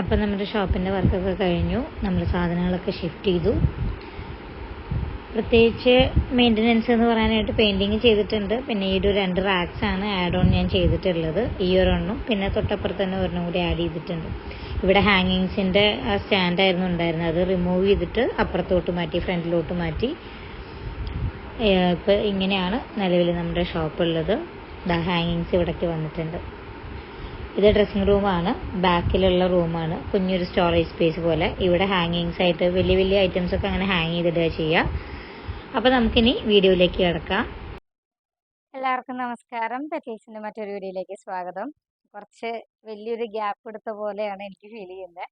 അപ്പം നമ്മുടെ ഷോപ്പിന്റെ വർക്കൊക്കെ കഴിഞ്ഞു. നമ്മൾ സാധനങ്ങളൊക്കെ ഷിഫ്റ്റ് ചെയ്തു. പ്രത്യേകിച്ച് മെയിന്റനൻസ് എന്ന് പറയാനായിട്ട് പെയിന്റിങ് ചെയ്തിട്ടുണ്ട്. പിന്നെ ഈ ഒരു രണ്ട് റാക്സ് ആണ് ആഡ് ഓൺ ഞാൻ ചെയ്തിട്ടുള്ളത്. ഈ ഒരെണ്ണം പിന്നെ തൊട്ടപ്പുറത്ത് തന്നെ ഒരെണ്ണം കൂടി ആഡ് ചെയ്തിട്ടുണ്ട്. ഇവിടെ ഹാങ്ങിങ്സിന്റെ സ്റ്റാൻഡായിരുന്നു ഉണ്ടായിരുന്നത്. അത് റിമൂവ് ചെയ്തിട്ട് അപ്പുറത്തോട്ട് മാറ്റി ഫ്രണ്ടിലോട്ട് മാറ്റി. ഇപ്പോൾ ഇങ്ങനെയാണ് നിലവിൽ നമ്മുടെ ഷോപ്പുള്ളത് ദാ ഹാങ്ങിങ്സ് ഇവിടേക്ക് വന്നിട്ടുണ്ട്. ഇത് ഡ്രസ്സിംഗ് റൂമാണ് ബാക്കിലുള്ള റൂമാണ് കുഞ്ഞൊരു സ്റ്റോറേജ് സ്പേസ് പോലെ. ഇവിടെ ഹാങ്ങിങ്സ് ആയിട്ട് വലിയ വലിയ ഐറ്റംസ് ഒക്കെ അങ്ങനെ ഹാങ് ചെയ്തിടുക ചെയ്യുക അപ്പോൾ നമുക്കിനി വീഡിയോയിലേക്ക് കിടക്കാം. എല്ലാവർക്കും നമസ്കാരം. പെറ്റീസിന്റെ മറ്റൊരു വീഡിയോയിലേക്ക് സ്വാഗതം. കുറച്ച് വലിയൊരു ഗ്യാപ്പ് എടുത്ത പോലെയാണ് എനിക്ക് ഫീൽ ചെയ്യുന്നത്.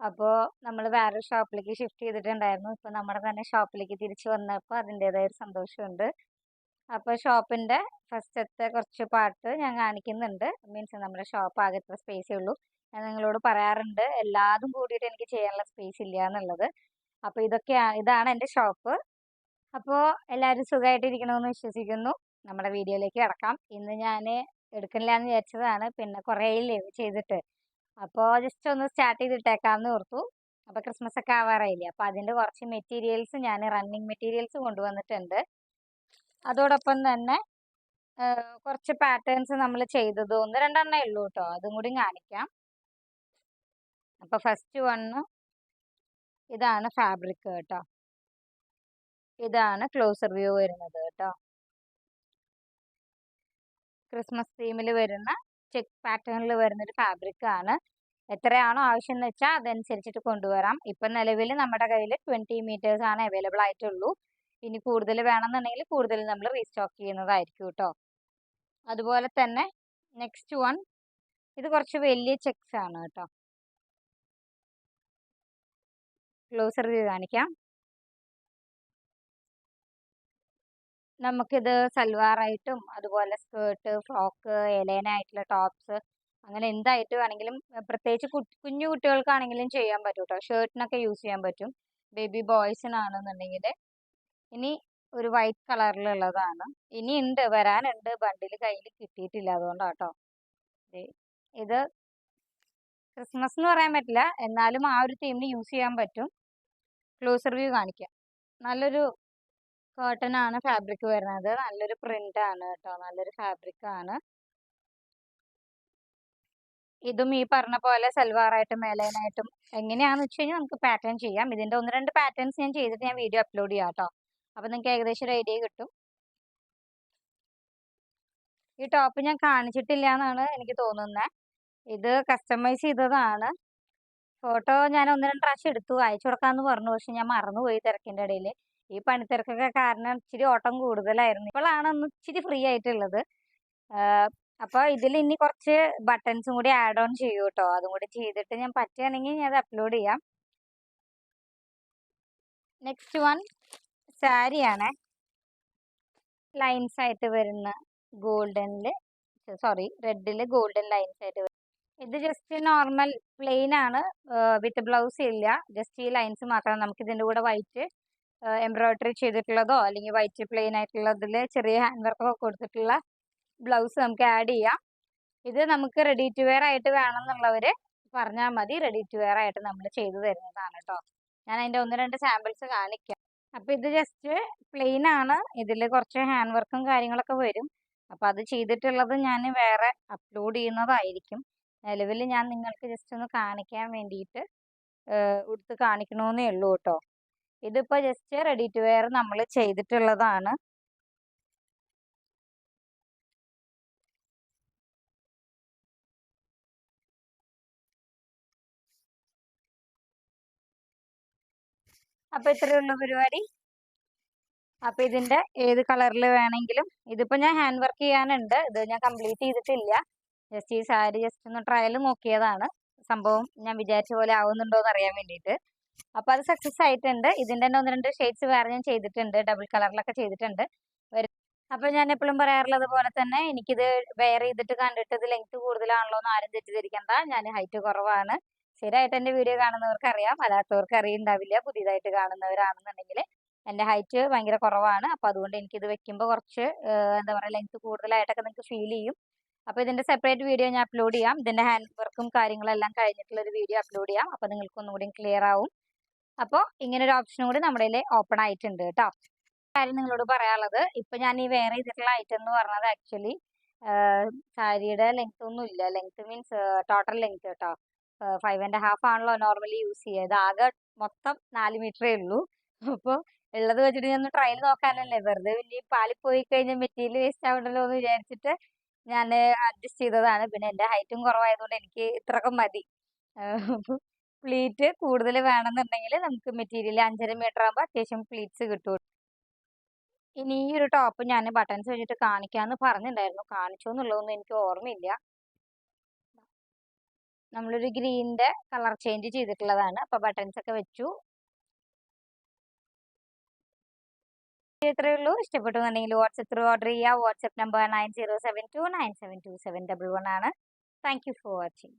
അപ്പോൾ നമ്മൾ വേറൊരു ഷോപ്പിലേക്ക് ഷിഫ്റ്റ് ചെയ്തിട്ടുണ്ടായിരുന്നു. ഇപ്പോൾ നമ്മുടെ തന്നെ ഷോപ്പിലേക്ക് തിരിച്ചു വന്നപ്പോൾ അതിന്റെതായൊരു സന്തോഷമുണ്ട്. അപ്പോൾ ഷോപ്പിന്റെ ഫസ്റ്റത്തെ കുറച്ച് പാർട്ട് ഞാൻ കാണിക്കുന്നുണ്ട്. മീൻസ് നമ്മുടെ ഷോപ്പ് ആകെ എത്ര സ്പേസേ ഉള്ളൂ ഞാൻ നിങ്ങളോട് പറയാറുണ്ട് എല്ലാതും കൂടിയിട്ട് എനിക്ക് ചെയ്യാനുള്ള സ്പേസ് ഇല്ല എന്നുള്ളത്. അപ്പോൾ ഇതൊക്കെയാണ് ഇതാണ് എന്റെ ഷോപ്പ്. അപ്പോൾ എല്ലാവരും സുഖമായിട്ടിരിക്കണമെന്ന് വിശ്വസിക്കുന്നു. നമ്മുടെ വീഡിയോയിലേക്ക് കിടക്കാം. ഇന്ന് ഞാൻ എടുക്കണില്ല എന്ന് വിചാരിച്ചതാണ്. പിന്നെ കുറേ ലീവ് ചെയ്തിട്ട്. അപ്പോൾ ജസ്റ്റ് ഒന്ന് സ്റ്റാർട്ട് ചെയ്തിട്ടേക്കാമെന്ന് ഓർത്തു. അപ്പോൾ ക്രിസ്മസ് ഒക്കെ ആവാറായില്ലേ? അപ്പോൾ അതിന്റെ കുറച്ച് മെറ്റീരിയൽസ് ഞാൻ റണ്ണിങ് മെറ്റീരിയൽസ് കൊണ്ടുവന്നിട്ടുണ്ട്. അതോടൊപ്പം തന്നെ കുറച്ച് പാറ്റേൺസ് നമ്മൾ ചെയ്തത് ഒന്ന് രണ്ടെണ്ണേ ഉള്ളൂ കേട്ടോ അതും കൂടി കാണിക്കാം. അപ്പോൾ ഫസ്റ്റ് വണ്ണ് ഇതാണ് ഫാബ്രിക് കേട്ടോ ഇതാണ് ക്ലോസർ വ്യൂ വരുന്നത് കേട്ടോ ക്രിസ്മസ് തീമിൽ വരുന്ന ചെക്ക് പാറ്റേണിൽ വരുന്നൊരു ഫാബ്രിക് ആണ്. എത്രയാണോ ആവശ്യം എന്ന് വെച്ചാൽ അതനുസരിച്ചിട്ട് കൊണ്ടുവരാം. ഇപ്പം നിലവിൽ നമ്മുടെ കയ്യിൽ ട്വന്റി മീറ്റേഴ്സ് ആണ് അവൈലബിൾ ആയിട്ടുള്ളൂ. ഇനി കൂടുതൽ വേണമെന്നുണ്ടെങ്കിൽ കൂടുതൽ നമ്മൾ റീസ്റ്റോക്ക് ചെയ്യുന്നതായിരിക്കും കേട്ടോ അതുപോലെ തന്നെ നെക്സ്റ്റ് വൺ ഇത് കുറച്ച് വലിയ ചെക്സ് ആണ് കേട്ടോ. ക്ലോസർ ചെയ്ത് കാണിക്കാം. നമുക്കിത് സൽവാറായിട്ടും അതുപോലെ സ്കേർട്ട് ഫ്രോക്ക് എലേനായിട്ടുള്ള ടോപ്സ് അങ്ങനെ എന്തായിട്ട് വേണമെങ്കിലും പ്രത്യേകിച്ച് കുഞ്ഞു കുട്ടികൾക്കാണെങ്കിലും ചെയ്യാൻ പറ്റും കേട്ടോ ഷർട്ടിനൊക്കെ യൂസ് ചെയ്യാൻ പറ്റും. ബേബി ബോയ്സിനാണെന്നുണ്ടെങ്കിൽ ഇനി ഒരു വൈറ്റ് കളറിലുള്ളതാണ് ഇനി ഉണ്ട് വരാനുണ്ട്. ബണ്ടിൽ കയ്യിൽ കിട്ടിയിട്ടില്ല അതുകൊണ്ടാട്ടോ. ഇത് ക്രിസ്മസ് എന്ന് പറയാൻ പറ്റില്ല. എന്നാലും ആ ഒരു തീമിന് യൂസ് ചെയ്യാൻ പറ്റും. ക്ലോസർ വ്യൂ കാണിക്കാം. നല്ലൊരു കോട്ടൺ ആണ് ഫാബ്രിക് വരുന്നത്. നല്ലൊരു പ്രിന്റ് ആണ് കേട്ടോ. നല്ലൊരു ഫാബ്രിക് ആണ്. ഇതും ഈ പറഞ്ഞ പോലെ സൽവാറായിട്ടും മേലേനായിട്ടും എങ്ങനെയാണെന്ന് വെച്ച് കഴിഞ്ഞാൽ നമുക്ക് പാറ്റേൺ ചെയ്യാം. ഇതിന്റെ ഒന്ന് രണ്ട് പാറ്റേൺസ് ഞാൻ ചെയ്തിട്ട് ഞാൻ വീഡിയോ അപ്ലോഡ് ചെയ്യാം കേട്ടോ. അപ്പം നിങ്ങൾക്ക് ഏകദേശം ഒരു ഐഡിയ കിട്ടും. ഈ ടോപ്പ് ഞാൻ കാണിച്ചിട്ടില്ല എന്നാണ് എനിക്ക് തോന്നുന്നത് ഇത് കസ്റ്റമൈസ് ചെയ്തതാണ്. ഫോട്ടോ ഞാൻ ഒന്ന് രണ്ട് പ്രാവശ്യം എടുത്തു. അയച്ചു കൊടുക്കാമെന്ന് പറഞ്ഞു. പക്ഷെ ഞാൻ മറന്നുപോയി തിരക്കിന്റെ ഇടയിൽ ഈ പണിത്തിരക്കൊക്കെ കാരണം ഇച്ചിരി ഓട്ടം കൂടുതലായിരുന്നു. ഇപ്പോഴാണ് ഒന്ന് ഇച്ചിരി ഫ്രീ ആയിട്ടുള്ളത്. അപ്പോൾ ഇതിൽ ഇനി കുറച്ച് ബട്ടൺസും കൂടി ആഡ് ഓൺ ചെയ്യൂ കേട്ടോ അതും കൂടി ചെയ്തിട്ട് ഞാൻ പറ്റുകയാണെങ്കിൽ ഞാൻ അത് അപ്ലോഡ് ചെയ്യാം. നെക്സ്റ്റ് വൺ സാരിയാണ്. ലൈൻസ് ആയിട്ട് വരുന്ന ഗോൾഡനിൽ സോറി റെഡിൽ ഗോൾഡൻ ലൈൻസ് ആയിട്ട് വരും. ഇത് ജസ്റ്റ് നോർമൽ പ്ലെയിൻ ആണ്. വിത്ത് ബ്ലൗസ് ഇല്ല. ജസ്റ്റ് ഈ ലൈൻസ് മാത്രം നമുക്ക് ഇതിന്റെ കൂടെ വൈറ്റ് എംബ്രോയിഡറി ചെയ്തിട്ടുള്ളതോ അല്ലെങ്കിൽ വൈറ്റ് പ്ലെയിൻ ആയിട്ടുള്ളതിൽ ചെറിയ ഹാൻഡ് വർക്കൊക്കെ കൊടുത്തിട്ടുള്ള ബ്ലൗസ് നമുക്ക് ആഡ് ചെയ്യാം. ഇത് നമുക്ക് റെഡി ടു വെയർ ആയിട്ട് വേണമെന്നുള്ളവർ പറഞ്ഞാൽ മതി. റെഡി ടു വെയർ ആയിട്ട് നമ്മൾ ചെയ്തു തരുന്നതാണ് കേട്ടോ. ഞാൻ അതിന്റെ ഒന്ന് രണ്ട് സാമ്പിൾസ് കാണിക്കാം. അപ്പോൾ ഇത് ജസ്റ്റ് പ്ലെയിൻ ആണ്. ഇതിൽ കുറച്ച് ഹാൻഡ് വർക്കും കാര്യങ്ങളൊക്കെ വരും. അപ്പോൾ അത് ചെയ്തിട്ടുള്ളത് ഞാൻ വേറെ അപ്ലോഡ് ചെയ്യുന്നതായിരിക്കും. നിലവിൽ ഞാൻ നിങ്ങൾക്ക് ജസ്റ്റ് ഒന്ന് കാണിക്കാൻ വേണ്ടിയിട്ട് എടുത്ത് കാണിക്കണമെന്നേ ഉള്ളൂ കേട്ടോ. ഇതിപ്പോൾ ജസ്റ്റ് റെഡി ടു വെയർ നമ്മൾ ചെയ്തിട്ടുള്ളതാണ്. അപ്പോൾ ഇത്രയേ ഉള്ളൂ പരിപാടി. അപ്പോൾ ഇതിന്റെ ഏത് കളറിൽ വേണമെങ്കിലും ഇതിപ്പോ ഞാൻ ഹാൻഡ് വർക്ക് ചെയ്യാനുണ്ട്. ഇത് ഞാൻ കംപ്ലീറ്റ് ചെയ്തിട്ടില്ല. ജസ്റ്റ് ഈ സാരി ജസ്റ്റ് ഒന്ന് ട്രയൽ നോക്കിയതാണ്. സംഭവം ഞാൻ വിചാരിച്ച പോലെ ആവുന്നുണ്ടോ എന്ന് അറിയാൻ വേണ്ടിയിട്ട്. അപ്പോൾ അത് സക്സസ് ആയിട്ടുണ്ട്. ഇതിന്റെ തന്നെ ഒന്ന് രണ്ട് ഷെയ്ഡ്സ് വേറെ ഞാൻ ചെയ്തിട്ടുണ്ട്. ഡബിൾ കളറിലൊക്കെ ചെയ്തിട്ടുണ്ട്. അപ്പോൾ ഞാൻ എപ്പോഴും പറയാറുള്ളത് പോലെ തന്നെ എനിക്കിത് വെയർ ചെയ്തിട്ട് കണ്ടിട്ട് ഇത് ലെങ്ത് കൂടുതലാണല്ലോ എന്ന് ആരും തെറ്റിദ്ധരിക്കണ്ട. ഞാൻ ഹൈറ്റ് കുറവാണ്. സ്ഥിരമായിട്ട് എന്റെ വീഡിയോ കാണുന്നവർക്ക് അറിയാം അല്ലാത്തവർക്ക് അറിയുണ്ടാവില്ല പുതിയതായിട്ട് കാണുന്നവരാണെന്നുണ്ടെങ്കിൽ എന്റെ ഹൈറ്റ് ഭയങ്കര കുറവാണ്. അപ്പോൾ അതുകൊണ്ട് എനിക്കിത് വെക്കുമ്പോൾ കുറച്ച് എന്താ പറയുക ലെങ്ത് കൂടുതലായിട്ടൊക്കെ നിങ്ങൾക്ക് ഫീൽ ചെയ്യും. അപ്പോൾ ഇതിന്റെ സെപ്പറേറ്റ് വീഡിയോ ഞാൻ അപ്ലോഡ് ചെയ്യാം. ഇതിന്റെ ഹാൻഡ് വർക്കും കാര്യങ്ങളെല്ലാം കഴിഞ്ഞിട്ടുള്ള ഒരു വീഡിയോ അപ്ലോഡ് ചെയ്യാം. അപ്പോൾ നിങ്ങൾക്ക് ഒന്നുകൂടി ക്ലിയർ ആവും. അപ്പോൾ ഇങ്ങനെ ഒരു ഓപ്ഷനും കൂടി നമ്മുടെ കയ്യിൽ ഓപ്പൺ ആയിട്ടുണ്ട് കേട്ടോ കാര്യം നിങ്ങളോട് പറയാനുള്ളത് ഇപ്പം ഞാൻ ഈ വേറെ ചെയ്തിട്ടുള്ള ഐറ്റം എന്ന് പറഞ്ഞത് ആക്ച്വലി സാരിയുടെ ലെങ്ത് ഒന്നും ഇല്ല ലെങ്ത് മീൻസ് ടോട്ടൽ ലെങ്ത് കേട്ടോ ഫൈവ് ആൻഡ് ഹാഫ് ആണല്ലോ നോർമലി യൂസ് ചെയ്യുക ഇത് ആകെ മൊത്തം നാല് മീറ്ററേ ഉള്ളൂ. അപ്പോൾ ഉള്ളത് വെച്ചിട്ട് ഞാൻ ട്രയൽ നോക്കാനല്ലേ. വെറുതെ വലിയ പാലിൽ പോയി കഴിഞ്ഞാൽ മെറ്റീരിയൽ വേസ്റ്റ് ആവണ്ടല്ലോ എന്ന് വിചാരിച്ചിട്ട് ഞാൻ അഡ്ജസ്റ്റ് ചെയ്തതാണ്. പിന്നെ എന്റെ ഹൈറ്റും കുറവായതുകൊണ്ട് എനിക്ക് ഇത്രക്കും മതി. പ്ലീറ്റ് കൂടുതൽ വേണമെന്നുണ്ടെങ്കിൽ നമുക്ക് മെറ്റീരിയൽ അഞ്ചര മീറ്റർ ആകുമ്പോൾ അത്യാവശ്യം പ്ലീറ്റ്സ് കിട്ടും. ഇനി ഈ ഒരു ടോപ്പ് ഞാൻ ബട്ടൺസ് വെച്ചിട്ട് കാണിക്കാമെന്ന് പറഞ്ഞിട്ടുണ്ടായിരുന്നു കാണിച്ചോ എന്നുള്ളതൊന്നും എനിക്ക് ഓർമ്മയില്ല. നമ്മളൊരു ഗ്രീനിന്റെ കളർ ചേഞ്ച് ചെയ്തിട്ടുള്ളതാണ്. അപ്പോൾ ബട്ടൺസ് ഒക്കെ വെച്ചു. ഇത്രയേ ഉള്ളൂ. ഇഷ്ടപ്പെട്ടുന്നുണ്ടെങ്കിൽ വാട്സപ്പ് ത്രൂ ഓർഡർ ചെയ്യുക. WhatsApp number nine zero seven two nine seven two seven double one ആണ്. Thank you for watching.